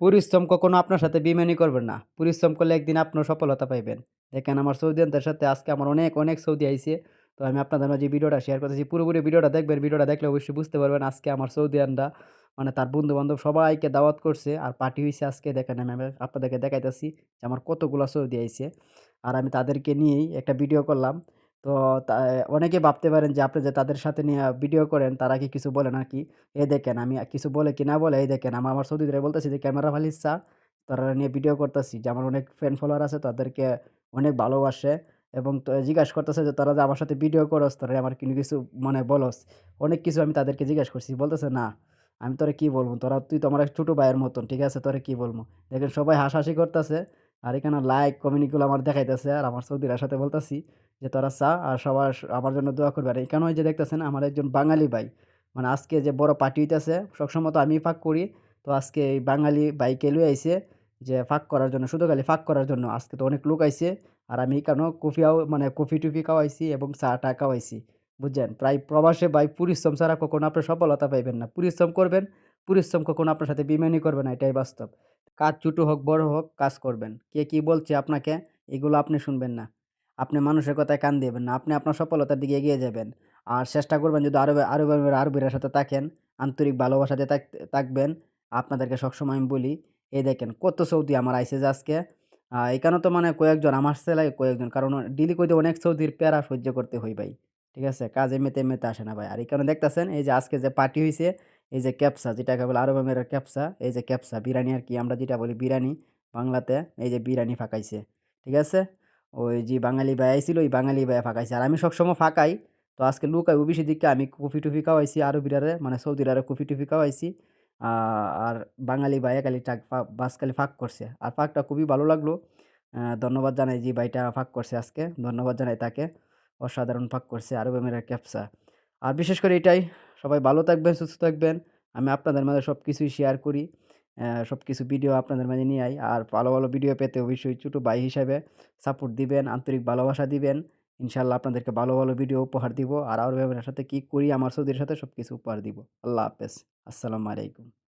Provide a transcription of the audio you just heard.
পরিশ্রম কখনো আপনার সাথে বেইমানি করবেন না। পরিশ্রম করলে একদিন আপনার সফলতা পাইবেন। দেখেন আমার সৌদিয়ানদের সাথে আজকে আমার অনেক, অনেক সৌদি আইসে তো আমি আপনাদের মাঝে ভিডিওটা শেয়ার করতেছি। পুরোপুরি ভিডিওটা দেখবেন। ভিডিওটা দেখলে অবশ্যই বুঝতে পারবেন আজকে আমার সৌদিয়ানরা মানে তার বন্ধু-বান্ধব সবাইকে দাওয়াত করছে। আর পার্টি হয়েছে আজকে দেখেন আমি আপনাদেরকে দেখাইতেছি যে আমার কতগুলা সৌদি আইছে। আর আমি তাদেরকে নিয়েই একটা ভিডিও করলাম। তো অনেকে ভাবতে পারেন যে, আপনি যে তাদের সাথে নিয়ে ভিডিও করেন, তারা কি কিছু বলে নাকি? এই দেখেন, আমি কিছু বলে কি না বলে, এই দেখেন, আমি আমার সৌদিদের বলতেছি যে, ক্যামেরা ভালিসা তারা নিয়ে ভিডিও করতেছি যে, আমার অনেক ফ্যান ফলোয়ার আছে, তাদেরকে অনেক ভালোবাসে এবং তো জিজ্ঞাসা করতেছে যে, তারা যে আমার সাথে ভিডিও করস, তারা আমার কিনো কিছু মানে বলস। অনেক কিছু আমি তাদেরকে জিজ্ঞাসা করছি। বলতেছে, না, আমি তোরা কি বলব? তোরা, তুই তো আমার এক ছোট ভাইয়ের মতন। ঠিক আছে? তোরা কি বলব? দেখেন, সবাই হাসাহাসি করতেছে। আর এখানে লাইক কমেন্ট এগুলো আমার দেখাইতেছে। আর আমার সৌদিরা সাথে বলতেছি যে তোরা চা আর সবার আমার জন্য দোয়া করবে। আর এখানেও যে দেখতেছেন আমার একজন বাঙালি ভাই। মানে আজকে যে বড় পার্টি হইতেছে সবসময় তো আমিই ফাঁক করি। তো আজকে এই বাঙালি বাইকে লুয়ে আইছে যে ফাঁক করার জন্য, শুধু খালি ফাঁক করার জন্য। আজকে তো অনেক লোক আইছে। আর আমি এখানেও কফিয়াও মানে কফি টুফি খাওয়াইছি এবং চা-টা খাওয়াইছি। বুঝছেন? প্রায় প্রবাসে ভাই পরিশ্রম ছাড়া কখনো আপনি সফলতা পাইবেন না। পরিশ্রম করবেন, পরিশ্রম কখনো আপনার সাথে বেইমানি করবে না এটাই বাস্তব। কাজ ছোটো হোক, বড় হোক কাজ করবেন। কে কি বলছে আপনাকে এগুলো আপনি শুনবেন না। আপনি মানুষের কথায় কান দিবেন না। আপনি আপনার সফলতার দিকে এগিয়ে যাবেন। আর চেষ্টা করবেন যদি আরবে আরবে আরবিরা সাথে থাকেন, আন্তরিক ভালোবাসাতে থাকবেন। আপনাদেরকে সবসময় আমি বলি, এই দেখেন কত সৌদি আমার আইছে যে আজকে। এখানে তো মানে কয়েকজন আমার ছেলে কয়েকজন। কারণ ডেইলি কইতে অনেক সৌদির প্যারা সহ্য করতে হই ভাই। ঠিক আছে? কাজে মেতে, এমনিতে আসে না ভাই। আর এখানে দেখতেছেন এই যে আজকে যে পার্টি হইছে, এই যে ক্যাপসা যেটাকে বলে আরব ক্যাপসা, এই যে ক্যাপসা বিরিয়ানি আর কি আমরা যেটা বলি বিরিয়ানি বাংলাতে, এই যে বিরিয়ানি ফাঁকাইছে। ঠিক আছে? ওই যে বাঙালি ভাই আইছিল, ওই বাঙালি ভাইয়া ফাঁকাইছে। আর আমি সবসময় ফাঁকাই। তো আজকে লুকাই আইবো দিকে আমি কফি-টফি খাওয়াইছি আরবিরারে মানে সৌদিরারে কফি-টফি খাওয়াইছি। আর বাঙালি ভাইয়া খালি বাস খালি ফাঁক করছে। আর ফাঁকটা খুবই ভালো লাগল। ধন্যবাদ জানাই যে ভাইটা ফাঁক করছে আজকে। ধন্যবাদ জানাই তাকে। অসাধারণ ফাঁক করছে আরব আমিরার ক্যাপসা। আর বিশেষ করে এটাই সবাই ভালো থাকবেন, সুস্থ থাকবেন। আমি আপনাদের মাঝে সব কিছুই শেয়ার করি। সব কিছু ভিডিও আপনাদের মাঝে নিয়ে আই। আর ভালো, ভালো ভিডিও পেতে অবশ্যই ছোটো ভাই হিসাবে সাপোর্ট দিবেন, আন্তরিক ভালোবাসা দিবেন। ইনশাল্লাহ আপনাদেরকে ভালো, ভালো ভিডিও উপহার দিব। আর আমিরার সাথে কী করি আমার সৌদির সাথে সব কিছু উপহার দিব। আল্লাহ হাফেজ। আসসালামু আলাইকুম।